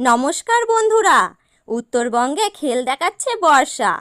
নমস্কার বন্ধুরা। উত্তরবঙ্গে খেল দেখাচ্ছে বর্ষা।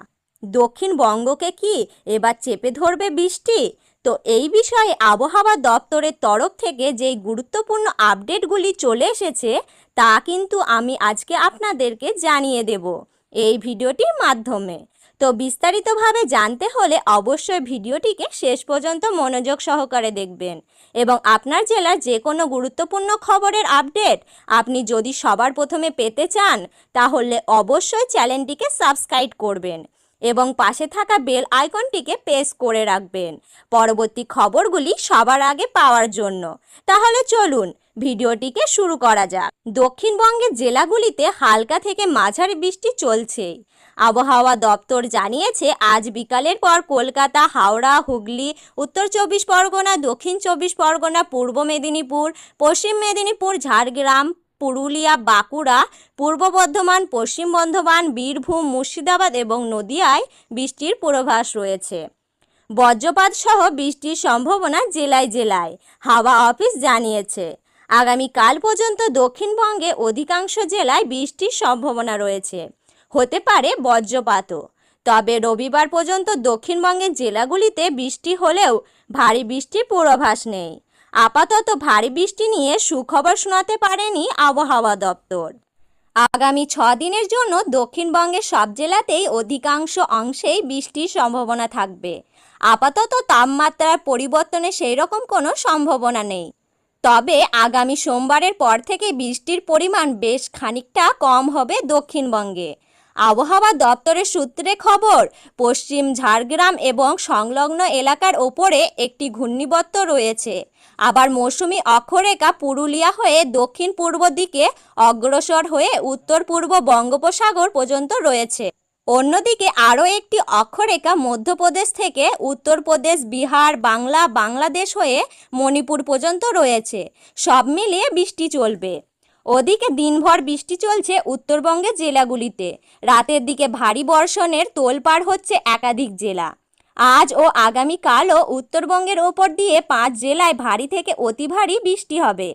দক্ষিণবঙ্গকে কি এবার চেপে ধরবে বৃষ্টি? তো এই বিষয়ে আবহাওয়া দপ্তরের তরফ থেকে যেই গুরুত্বপূর্ণ আপডেটগুলি চলে এসেছে, তা কিন্তু আমি আজকে আপনাদেরকে জানিয়ে দেব। এই ভিডিওটির মাধ্যমে। তো বিস্তারিতভাবে জানতে হলে অবশ্যই ভিডিওটিকে শেষ পর্যন্ত মনোযোগ সহকারে দেখবেন। এবং আপনার জেলার যে কোনো গুরুত্বপূর্ণ খবরের আপডেট আপনি যদি সবার প্রথমে পেতে চান, তাহলে অবশ্যই চ্যানেলটিকে সাবস্ক্রাইব করবেন এবং পাশে থাকা বেল আইকনটিকে প্রেস করে রাখবেন। পরবর্তী খবরগুলি সবার আগে পাওয়ার জন্য। তাহলে চলুন ভিডিওটিকে শুরু করা যাক। দক্ষিণবঙ্গের জেলাগুলিতে হালকা থেকে মাঝারি বৃষ্টি চলছেই আবহাওয়া দপ্তর জানিয়েছে, আজ বিকালের পর কলকাতা, হাওড়া, হুগলি, উত্তর চব্বিশ পরগনা, দক্ষিণ চব্বিশ পরগনা, পূর্ব মেদিনীপুর, পশ্চিম মেদিনীপুর, ঝাড়গ্রাম, পুরুলিয়া, বাঁকুড়া, পূর্ব বর্ধমান, পশ্চিম বর্ধমান, বীরভূম, মুর্শিদাবাদ এবং নদিয়ায় বৃষ্টির পূর্বাভাস রয়েছে। বজ্রপাত সহ বৃষ্টির সম্ভাবনা জেলায় জেলায়। হাওয়া অফিস জানিয়েছে আগামী কাল পর্যন্ত দক্ষিণবঙ্গে অধিকাংশ জেলায় বৃষ্টির সম্ভাবনা রয়েছে। হতে পারে বজ্রপাতও। তবে রবিবার পর্যন্ত দক্ষিণবঙ্গের জেলাগুলিতে বৃষ্টি হলেও ভারী বৃষ্টির পূর্বাভাস নেই। আপাতত ভারী বৃষ্টি নিয়ে সুখবর শোনাতে পারেনি আবহাওয়া দপ্তর। আগামী ছ দিনের জন্য দক্ষিণবঙ্গের সব জেলাতেই অধিকাংশ অংশেই বৃষ্টির সম্ভাবনা থাকবে। আপাতত তাপমাত্রার পরিবর্তনে সেই রকম কোনো সম্ভাবনা নেই। তবে আগামী সোমবারের পর থেকে বৃষ্টির পরিমাণ বেশ খানিকটা কম হবে দক্ষিণবঙ্গে। আবহাওয়া দপ্তরের সূত্রে খবর, পশ্চিম ঝাড়গ্রাম এবং সংলগ্ন এলাকার ওপরে একটি ঘূর্ণিবত্ত রয়েছে। আবার মৌসুমি অক্ষরেখা পুরুলিয়া হয়ে দক্ষিণ পূর্ব দিকে অগ্রসর হয়ে উত্তর পূর্ব বঙ্গোপসাগর পর্যন্ত রয়েছে। অন্যদিকে আরও একটি অক্ষরেখা মধ্যপ্রদেশ থেকে উত্তরপ্রদেশ, বিহার, বাংলা, বাংলাদেশ হয়ে মণিপুর পর্যন্ত রয়েছে। সব মিলিয়ে বৃষ্টি চলবে। ওদিকে দিনভর বৃষ্টি চলছে উত্তরবঙ্গের জেলাগুলিতে। রাতের দিকে ভারী বর্ষণের তোলপাড় হচ্ছে একাধিক জেলা। আজ ও আগামীকালও উত্তরবঙ্গের ওপর দিয়ে পাঁচ জেলায় ভারী থেকে অতি ভারী বৃষ্টি হবে।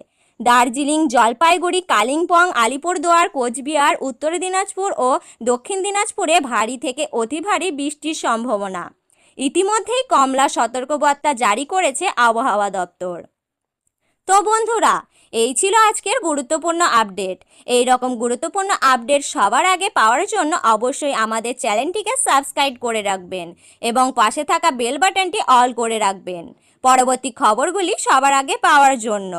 দার্জিলিং, জলপাইগুড়ি, কালিম্পং, আলিপুরদুয়ার, কোচবিহার, উত্তর দিনাজপুর ও দক্ষিণ দিনাজপুরে ভারী থেকে অতি ভারী বৃষ্টির সম্ভাবনা। ইতিমধ্যেই কমলা সতর্কবার্তা জারি করেছে আবহাওয়া দপ্তর। তো বন্ধুরা, এই ছিল আজকের গুরুত্বপূর্ণ আপডেট। এই রকম গুরুত্বপূর্ণ আপডেট সবার আগে পাওয়ার জন্য অবশ্যই আমাদের চ্যানেলটিকে সাবস্ক্রাইব করে রাখবেন এবং পাশে থাকা বেল বাটনটি অল করে রাখবেন। পরবর্তী খবরগুলি সবার আগে পাওয়ার জন্য।